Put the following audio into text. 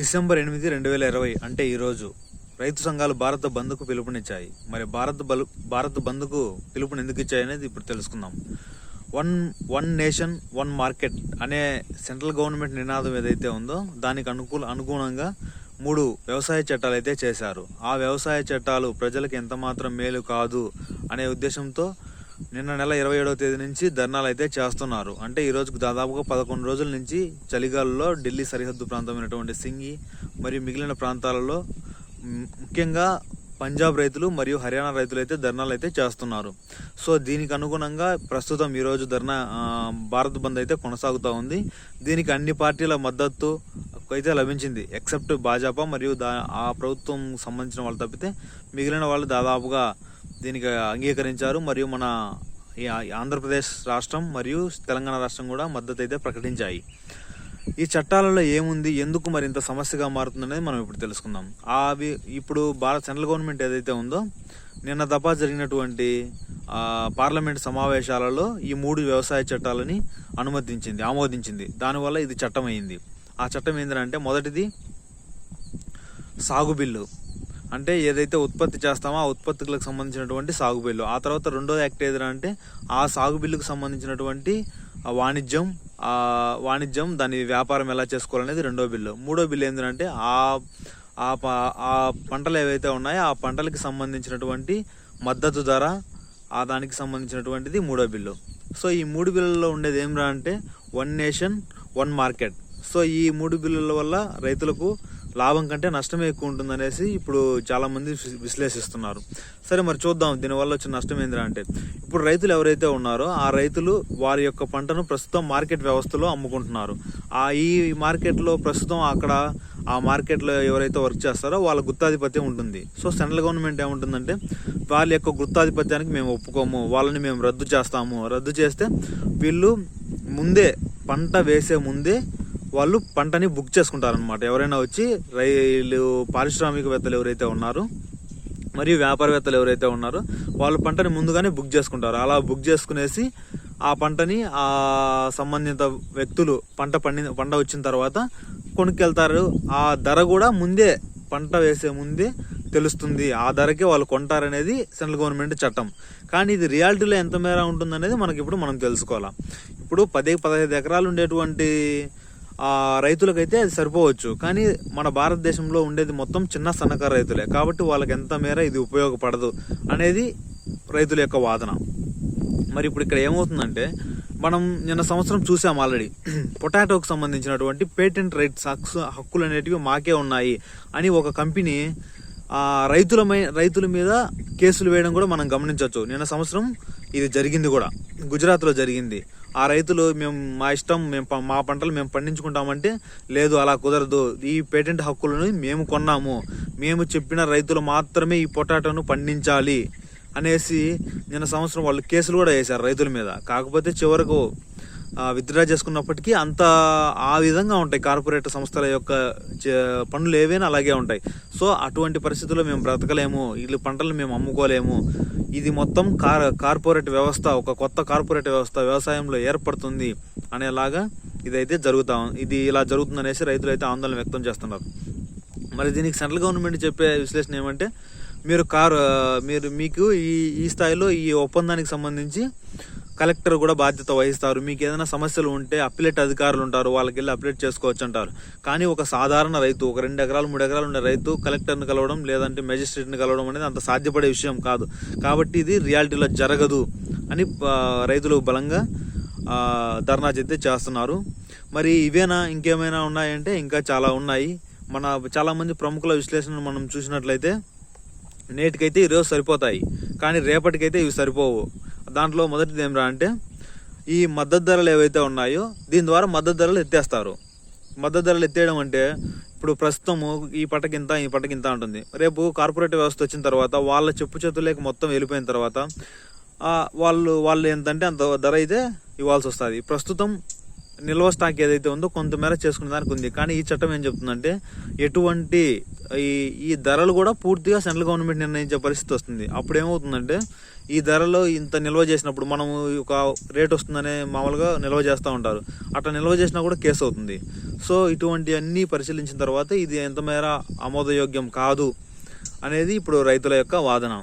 December ఎనిమిది రెండు వేల ఇరవై అంటే ఈరోజు రైతు సంఘాలు భారత బంద్కు పిలుపునిచ్చాయి. మరి భారత బలు భారత్ బంద్కు పిలుపుని ఎందుకు ఇచ్చాయి అనేది ఇప్పుడు తెలుసుకుందాం. One one nation one market అనే సెంట్రల్ గవర్నమెంట్ నినాదం ఏదైతే ఉందో దానికి అనుకూల అనుగుణంగా మూడు వ్యవసాయ చట్టాలు అయితే చేశారు. ఆ వ్యవసాయ చట్టాలు ప్రజలకు ఎంతమాత్రం మేలు కాదు అనే ఉద్దేశంతో నిన్న నెల ఇరవై ఏడవ తేదీ నుంచి ధర్నాలు అయితే చేస్తున్నారు. అంటే ఈ రోజుకు దాదాపుగా పదకొండు రోజుల నుంచి చలిగాల్లో ఢిల్లీ సరిహద్దు ప్రాంతమైనటువంటి సింగి మరియు మిగిలిన ప్రాంతాలలో ముఖ్యంగా పంజాబ్ రైతులు మరియు హర్యానా రైతులు అయితే ధర్నాలు అయితే చేస్తున్నారు. సో దీనికి అనుగుణంగా ప్రస్తుతం ఈరోజు ధర్నా భారత్ బంద్ అయితే కొనసాగుతూ ఉంది. దీనికి అన్ని పార్టీల మద్దతు అయితే లభించింది. ఎక్సెప్ట్ భాజపా మరియు దా ఆ ప్రభుత్వం సంబంధించిన వాళ్ళు తప్పితే మిగిలిన వాళ్ళు దాదాపుగా దీనికి అంగీకరించారు. మరియు మన ఈ ఆంధ్రప్రదేశ్ రాష్ట్రం మరియు తెలంగాణ రాష్ట్రం కూడా మద్దతు అయితే ప్రకటించాయి. ఈ చట్టాలలో ఏముంది? ఎందుకు మరి ఇంత సమస్యగా మారుతుందనేది మనం ఇప్పుడు తెలుసుకుందాం. అవి ఇప్పుడు భారత సెంట్రల్ గవర్నమెంట్ ఏదైతే ఉందో నిన్న దఫా జరిగినటువంటి పార్లమెంట్ సమావేశాలలో ఈ మూడు వ్యవసాయ చట్టాలని అనుమతించింది ఆమోదించింది. దానివల్ల ఇది చట్టం అయింది ఆ చట్టం ఏంటంటే మొదటిది సాగు బిల్లు. అంటే ఏదైతే ఉత్పత్తి చేస్తామో ఆ ఉత్పత్తులకు సంబంధించినటువంటి సాగు బిల్లు. ఆ తర్వాత రెండో యాక్ట్ అంటే ఆ సాగు బిల్లుకు సంబంధించినటువంటి వాణిజ్యం ఆ వాణిజ్యం దాని వ్యాపారం ఎలా చేసుకోవాలనేది రెండో బిల్లు. మూడో బిల్లు ఏంటంటే ఆ ఆ ప- ఆ పంటలు ఏవైతే ఉన్నాయో ఆ పంటలకు సంబంధించినటువంటి మద్దతు ధర ఆ దానికి సంబంధించినటువంటిది మూడో బిల్లు. సో ఈ మూడు బిల్లుల్లో ఉండేది ఏమిరా అంటే one nation one market. So ఈ మూడు బిల్లుల వల్ల రైతులకు లాభం కంటే నష్టమే ఎక్కువ ఉంటుందనేసి ఇప్పుడు చాలామంది విశ్లేషిస్తున్నారు. సరే మరి చూద్దాం దీనివల్ల వచ్చిన నష్టం ఏందిరా అంటే ఇప్పుడు రైతులు ఎవరైతే ఉన్నారో ఆ రైతులు వారి యొక్క పంటను ప్రస్తుతం మార్కెట్ వ్యవస్థలో అమ్ముకుంటున్నారు. ఆ ఈ మార్కెట్లో ప్రస్తుతం అక్కడ ఆ మార్కెట్లో ఎవరైతే వర్క్ చేస్తారో వాళ్ళ గుత్తాధిపత్యం ఉంటుంది. సో సెంట్రల్ గవర్నమెంట్ ఏముంటుందంటే వాళ్ళ యొక్క గుత్తాధిపత్యానికి మేము ఒప్పుకోము వాళ్ళని మేము రద్దు చేస్తాము. రద్దు చేస్తే వీళ్ళు ముందే పంట వేసే ముందే వాళ్ళు పంటని బుక్ చేసుకుంటారనమాట ఎవరైనా వచ్చి రైలు పారిశ్రామికవేత్తలు ఎవరైతే ఉన్నారో మరియు వ్యాపారవేత్తలు ఎవరైతే ఉన్నారో వాళ్ళు పంటని ముందుగానే బుక్ చేసుకుంటారు. అలా బుక్ చేసుకునేసి ఆ పంటని ఆ సంబంధిత వ్యక్తులు పంట పండి పంట వచ్చిన తర్వాత కొనుక్కెళ్తారు. ఆ ధర కూడా ముందే పంట వేసే ముందే తెలుస్తుంది. ఆ ధరకే వాళ్ళు కొంటారనేది సెంట్రల్ గవర్నమెంట్ చట్టం. కానీ ఇది రియాలిటీలో ఎంత మేర ఉంటుందనేది మనకి ఇప్పుడు మనం తెలుసుకోవాలి. ఇప్పుడు పది పదహైదు ఎకరాలు ఉండేటువంటి రైతులకైతే అది సరిపోవచ్చు. కానీ మన భారతదేశంలో ఉండేది మొత్తం చిన్న సన్నకారు రైతులే. కాబట్టి వాళ్ళకి ఎంత మేర ఇది ఉపయోగపడదు అనేది రైతుల యొక్క వాదన. మరి ఇప్పుడు ఇక్కడ ఏమవుతుందంటే మనం నిన్న సంవత్సరం చూసాం ఆల్రెడీ. పొటాటోకు సంబంధించినటువంటి పేటెంట్ రైట్స్ హక్స్ హక్కులు అనేటివి మాకే ఉన్నాయి అని ఒక కంపెనీ రైతుల మై- రైతుల మీద కేసులు వేయడం కూడా మనం గమనించవచ్చు. నిన్న సంవత్సరం ఇది జరిగింది కూడా. గుజరాత్లో జరిగింది. ఆ రైతులు మేము మా ఇష్టం మేము మా పంటలు మేము పండించుకుంటామంటే లేదు అలా కుదరదు. ఈ పేటెంట్ హక్కులను మేము కొన్నాము. మేము చెప్పిన రైతులు మాత్రమే ఈ పొటాటోను పండించాలి అనేసి నిన్న సంవత్సరం వాళ్ళు కేసులు కూడా వేశారు రైతుల మీద. కాకపోతే చివరకు విత్డ్రా చేసుకున్నప్పటికీ అంత ఆ విధంగా ఉంటాయి. కార్పొరేట్ సంస్థల యొక్క పనులు ఏవైనా అలాగే ఉంటాయి. సో అటువంటి పరిస్థితుల్లో మేము బ్రతకలేము. వీళ్ళు పంటలు మేము అమ్ముకోలేము. ఇది మొత్తం కార్ కార్పొరేట్ వ్యవస్థ ఒక కొత్త కార్పొరేట్ వ్యవస్థ వ్యవసాయంలో ఏర్పడుతుంది అనేలాగా ఇదైతే జరుగుతా ఇది ఇలా జరుగుతుంది అనేసి రైతులు అయితే ఆందోళన వ్యక్తం చేస్తున్నారు. మరి దీనికి సెంట్రల్ గవర్నమెంట్ చెప్పే విశ్లేషణ ఏమంటే మీరు కారు మీరు మీకు ఈ ఈ స్థాయిలో ఈ ఒప్పందానికి సంబంధించి కలెక్టర్ కూడా బాధ్యత వహిస్తారు. మీకు ఏదైనా సమస్యలు ఉంటే అప్లెట్ అధికారులు ఉంటారు. వాళ్ళకి వెళ్ళి అప్లెట్ చేసుకోవచ్చు అంటారు. కానీ ఒక సాధారణ రైతు ఒక రెండు ఎకరాలు మూడు ఎకరాలు ఉండే రైతు కలెక్టర్ని కలవడం లేదంటే మెజిస్ట్రేట్ని కలవడం అనేది అంత సాధ్యపడే విషయం కాదు. కాబట్టి ఇది రియాలిటీలో జరగదు అని రైతులు బలంగా ధర్నా అయితే చేస్తున్నారు. మరి ఇవేనా ఇంకేమైనా ఉన్నాయంటే ఇంకా చాలా ఉన్నాయి. మన చాలామంది ప్రముఖుల విశ్లేషణ మనం చూసినట్లయితే నేటికైతే ఈరోజు సరిపోతాయి. కానీ రేపటికైతే ఇవి సరిపోవు. దాంట్లో మొదటిది ఏమిరా అంటే ఈ మద్దతు ధరలు ఏవైతే ఉన్నాయో దీని ద్వారా మద్దతు ధరలు ఎత్తేస్తారు. మద్దతు ధరలు ఎత్తేయడం అంటే ఇప్పుడు ప్రస్తుతము ఈ పట్టకింత ఈ పట్టకింత ఉంటుంది రేపు కార్పొరేట్ వ్యవస్థ వచ్చిన తర్వాత వాళ్ళ చెప్పు చేతులకి మొత్తం వెళ్ళిపోయిన తర్వాత వాళ్ళు వాళ్ళు ఎంతంటే అంత ధర అయితే ఇవ్వాల్సి వస్తుంది. ప్రస్తుతం నిల్వ స్టాక్ ఏదైతే ఉందో కొంతమేర చేసుకునే దానికి ఉంది. కానీ ఈ చట్టం ఏం చెప్తుందంటే ఎటువంటి ఈ ఈ ధరలు కూడా పూర్తిగా సెంట్రల్ గవర్నమెంట్ నిర్ణయించే పరిస్థితి వస్తుంది. అప్పుడు ఏమవుతుందంటే ఈ ధరలో ఇంత నిల్వ చేసినప్పుడు మనము ఒక రేట్ వస్తుందనే మామూలుగా నిల్వ చేస్తూ ఉంటారు. అట్లా నిల్వ చేసినా కూడా కేసు అవుతుంది. సో ఇటువంటి అన్నీ పరిశీలించిన తర్వాత ఇది ఎంతమేర ఆమోదయోగ్యం కాదు అనేది ఇప్పుడు రైతుల యొక్క వాదన.